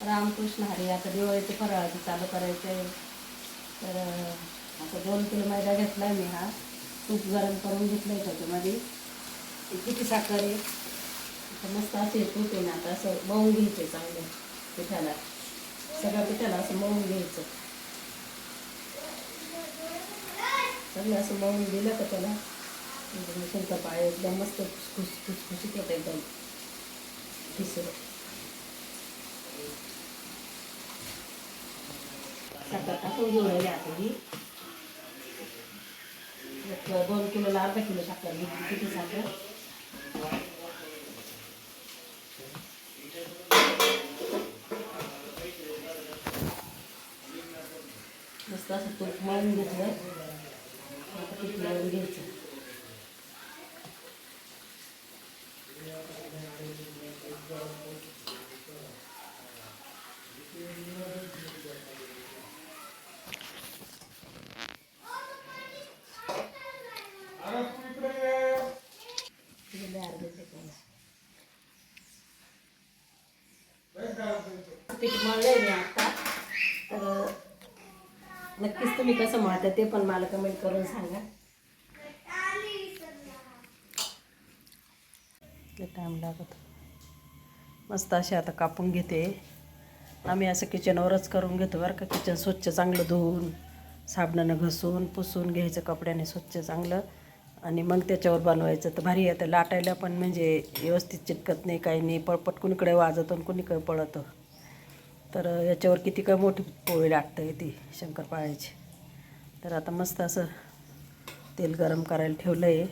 रामकृष्ण हरी आता दिवाळीचे फराळाचं चालू करायचं आहे तर आता दोन किलो मैदा घेतला मी हा. तूप गरम करून घेतलं आहे त्याच्यामध्ये. किती साखर आहे? तर मस्त असे तूप आहे ना आता असं मळून घ्यायचं चांगलं पिठाला. सगळ्या पिठाला असं मळून घ्यायचं. सगळं असं मळून दिलं का त्याला? म्हणजे पाय एकदम मस्त खुश खुशखुशीत होतं एकदम. ठिसर साखर. टाकून घेऊन राहिले आता ही एक दोन किलोला अर्धा किलो साखर घेतली किती साखर मस्त असं तूप मळून घेतलं आता पीठ मळून घ्यायचं दिले अर्धे सेकंद. पीठ मळलंय मी आता. तर नक्कीच तुम्ही कसं मळता ते पण मला कमेंट करून सांगा. टाईम लागत. मस्त असे आता कापून घेते. आम्ही असं किचनवरच करून घेतो बरं का. किचन स्वच्छ चांगलं धुवून साबणानं घसून पुसून घ्यायचं कपड्याने स्वच्छ चांगलं. आणि मग त्याच्यावर बनवायचं. तर भारी येतं लाटायला पण म्हणजे व्यवस्थित चिटकत नाही काही नाही. पळपट कुणीकडे वाजत आणि कुणीकडे पळतं. तर याच्यावर किती काय मोठी पोळी लागतं ती शंकरपाळ्याची. तर आता मस्त असं तेल गरम करायला ठेवलं आहे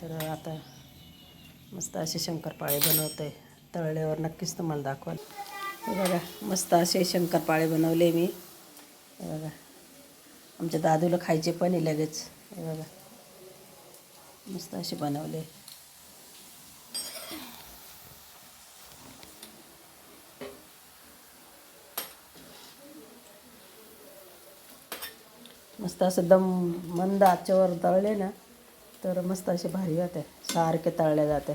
तर आता मस्त असे शंकरपाळे बनवते आहे तळल्यावर नक्कीच तुम्हाला दाखवाल. बघा मस्त असे शंकरपाळे बनवले मी. बघा आमच्या दादूला खायचे पण आहे लगेच. बघा मस्त असे बनवले. मस्त असं दम मंद आचेवर तळले ना तर मस्त असे भारी होते. सारखे तळले जाते.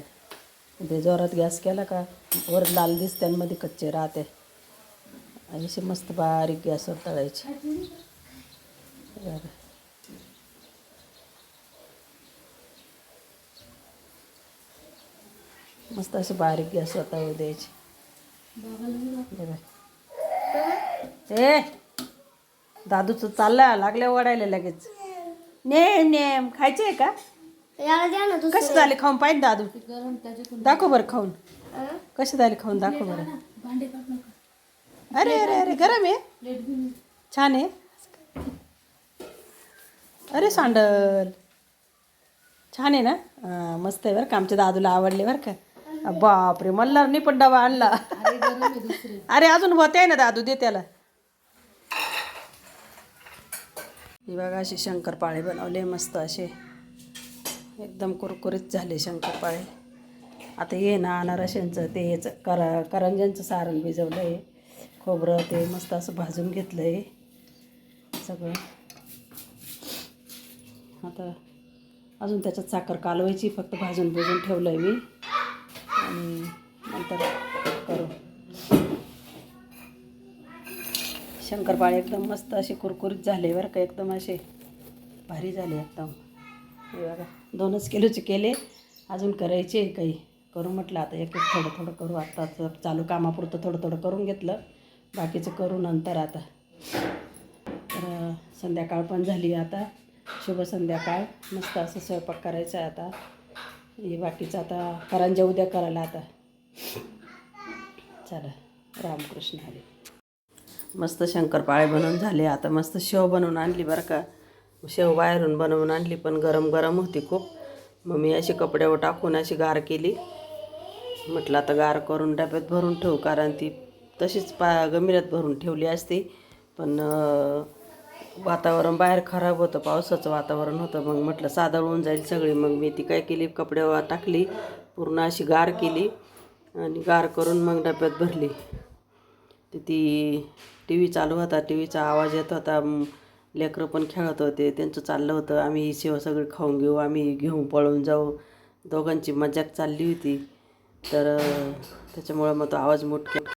ते जोरात गॅस केला का वर लाल दिसते आणि मध्ये कच्चे राहते. आणि असे मस्त बारीक गॅसवर तळायचे. बघा. मस्त असे बारीक गॅसवर तळू द्यायचे. ए! दादूचं चाललं लागल्या ओढायला लगेच. नेम नेम खायचे आहे का? याला द्या ना दुसरं. कसे झाले खाऊन पाहिजे दादू? गरम त्याचे दाखव बरं खाऊन. अं? कसे झाले खाऊन दाखव बरं. अरे अरे अरे गरम आहे. छान आहे. अरे सांडल. छान आहे ना? हां, मस्त आहे बरं का आमच्या दादूला आवडले बरं का. बापरे मल्हारनी पण डबा आणला. अरे अजून होते आहे ना दादू दे त्याला. ही बघा असे शंकरपाळे बनवले मस्त असे. एकदम कुरकुरीत झाले शंकरपाळे. आता ये ना अनारशांचं ते याचं करा करंजांचं सारण भिजवलं आहे खोबरं ते मस्त असं भाजून घेतलं आहे सगळं. आता अजून त्याच्यात साखर कालवायची फक्त भाजून भुजून ठेवलं आहे मी. आणि नंतर करू. शंकरपाळे एकदम मस्त असे कुरकुरीत झाले बरं का एकदम असे भारी झाले एकदम. हे बघा दोनच किलोचे केले अजून करायचे काही. करू म्हटलं आता एक एक थोडं थोडं करू. आत्ता चालू कामापुरतं थोडं थोडं करून घेतलं. बाकीचं करू नंतर आता. तर संध्याकाळ पण झाली आता. शुभ संध्याकाळ. मस्त असं स्वयंपाक करायचा आहे आता. हे बाकीचं आता करंजा उद्या करायला आता. चला रामकृष्ण हरी. मस्त शंकरपाळे बनवून झाले. आता मस्त शेव बनवून आणली बरं का. शेव बाहेरून बनवून आणली पण गरम गरम होती खूप. मग मी अशी कपड्यावर टाकून अशी गार केली. म्हटलं आता गार करून डब्यात भरून ठेवू कारण ती तशीच पा गंभीरात भरून ठेवली असती. पण वातावरण बाहेर खराब होतं पावसाचं वातावरण होतं. मग म्हटलं सादळून जाईल सगळी. मग मी ती काय केली कपड्यावर टाकली पूर्ण अशी गार केली. आणि गार करून मग डब्यात भरली. तर ती टी व्ही चालू होता टी व्हीचा आवाज येत होता लेकरं पण खेळत होते त्यांचं चाललं होतं आम्ही ही सेवा सगळी खाऊन घेऊ आम्ही घेऊन पळून जाऊ दोघांची मजाक चालली होती. तर त्याच्यामुळं मग तो आवाज मोठ्या